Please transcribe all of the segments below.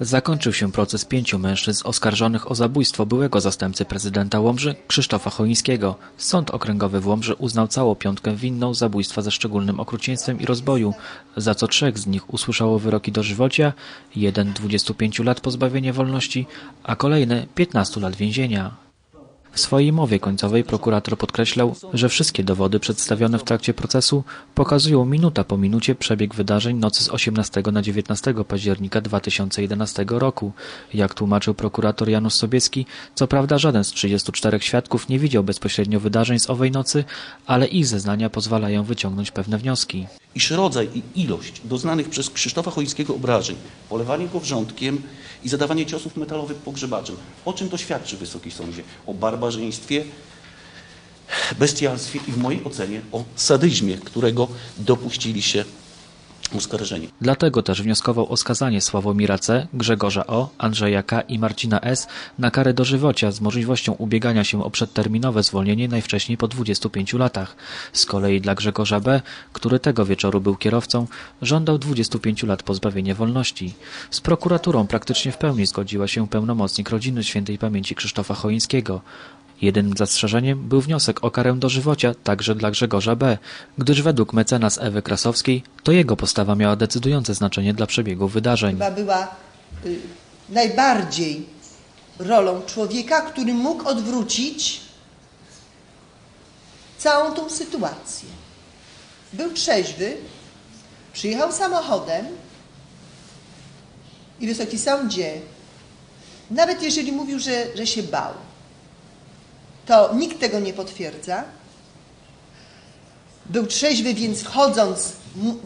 Zakończył się proces pięciu mężczyzn oskarżonych o zabójstwo byłego zastępcy prezydenta Łomży Krzysztofa Choińskiego. Sąd Okręgowy w Łomży uznał całą piątkę winną zabójstwa ze szczególnym okrucieństwem i rozboju, za co trzech z nich usłyszało wyroki dożywocia, jeden 25 lat pozbawienia wolności, a kolejny 15 lat więzienia. W swojej mowie końcowej prokurator podkreślał, że wszystkie dowody przedstawione w trakcie procesu pokazują minuta po minucie przebieg wydarzeń nocy z 18 na 19 października 2011 roku. Jak tłumaczył prokurator Janusz Sobieski, co prawda żaden z 34 świadków nie widział bezpośrednio wydarzeń z owej nocy, ale ich zeznania pozwalają wyciągnąć pewne wnioski. iż rodzaj i ilość doznanych przez Krzysztofa Choińskiego obrażeń, polewanie go wrzątkiem i zadawanie ciosów metalowych pogrzebaczem, o czym to świadczy Wysoki Sądzie? O barbarzyństwie, bestialstwie i w mojej ocenie o sadyzmie, którego dopuścili się oskarżeni. Dlatego też wnioskował o skazanie Sławomira C., Grzegorza O., Andrzeja K. i Marcina S. na karę dożywocia z możliwością ubiegania się o przedterminowe zwolnienie najwcześniej po 25 latach. Z kolei dla Grzegorza B., który tego wieczoru był kierowcą, żądał 25 lat pozbawienia wolności. Z prokuraturą praktycznie w pełni zgodziła się pełnomocnik rodziny świętej pamięci Krzysztofa Choińskiego. Jedynym zastrzeżeniem był wniosek o karę dożywocia także dla Grzegorza B., gdyż według mecenas Ewy Krasowskiej to jego postawa miała decydujące znaczenie dla przebiegu wydarzeń. chyba była y, najbardziej rolą człowieka, który mógł odwrócić całą tą sytuację. Był trzeźwy, przyjechał samochodem i Wysoki Sądzie, nawet jeżeli mówił, że, że się bał, to nikt tego nie potwierdza. Był trzeźwy, więc wchodząc,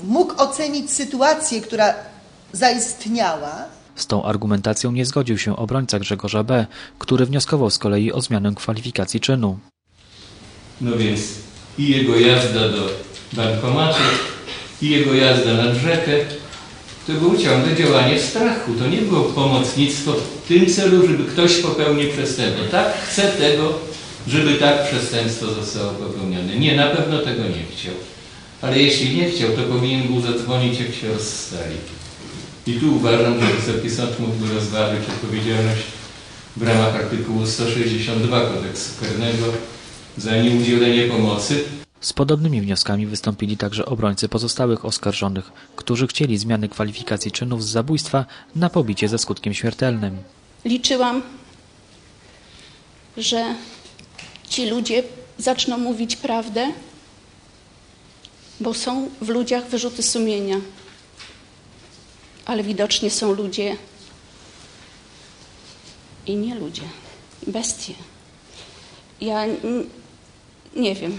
mógł ocenić sytuację, która zaistniała. Z tą argumentacją nie zgodził się obrońca Grzegorza B., który wnioskował z kolei o zmianę kwalifikacji czynu. No więc i jego jazda do bankomatu, i jego jazda nad rzekę, to było ciągle działanie w strachu. To nie było pomocnictwo w tym celu, żeby ktoś popełnił przestępstwo. Tak chce tego, żeby tak przestępstwo zostało popełnione. Nie, na pewno tego nie chciał. Ale jeśli nie chciał, to powinien był zadzwonić, jak się rozstali. I tu uważam, że Wysoki Sąd mógłby rozważyć odpowiedzialność w ramach artykułu 162 kodeksu karnego za nieudzielenie pomocy Z podobnymi wnioskami wystąpili także obrońcy pozostałych oskarżonych, którzy chcieli zmiany kwalifikacji czynów z zabójstwa na pobicie ze skutkiem śmiertelnym. liczyłam, że ci ludzie zaczną mówić prawdę, bo są w ludziach wyrzuty sumienia. Ale widocznie są ludzie i nie ludzie, bestie. Ja nie wiem.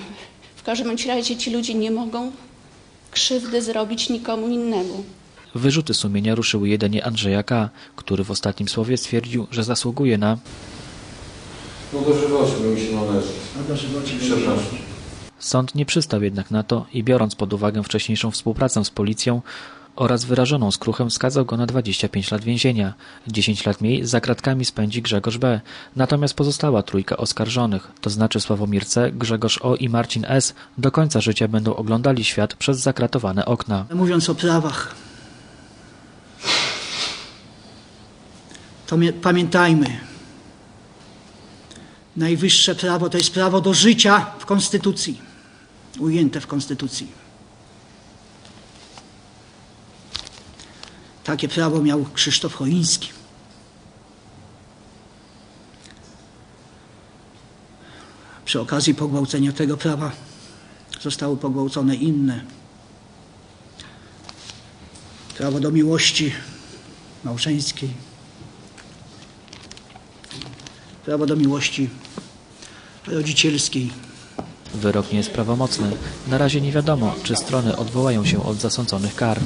W każdym razie ci ludzie nie mogą krzywdy zrobić nikomu innemu. Wyrzuty sumienia ruszyły jedynie Andrzeja K., który w ostatnim słowie stwierdził, że zasługuje na No dożywocie by mi się należy. Przepraszam. Sąd nie przystał jednak na to i biorąc pod uwagę wcześniejszą współpracę z policją oraz wyrażoną skruchę skazał go na 25 lat więzienia. 10 lat mniej za kratkami spędzi Grzegorz B. Natomiast pozostała trójka oskarżonych, to znaczy Sławomir C., Grzegorz O. i Marcin S. do końca życia będą oglądali świat przez zakratowane okna. Mówiąc o prawach, to pamiętajmy, najwyższe prawo to jest prawo do życia w Konstytucji, ujęte w Konstytucji. Takie prawo miał Krzysztof Choiński. Przy okazji pogwałcenia tego prawa zostały pogwałcone inne. Prawo do miłości małżeńskiej. Prawo do miłości rodzicielskiej. Wyrok nie jest prawomocny. Na razie nie wiadomo, czy strony odwołają się od zasądzonych kar.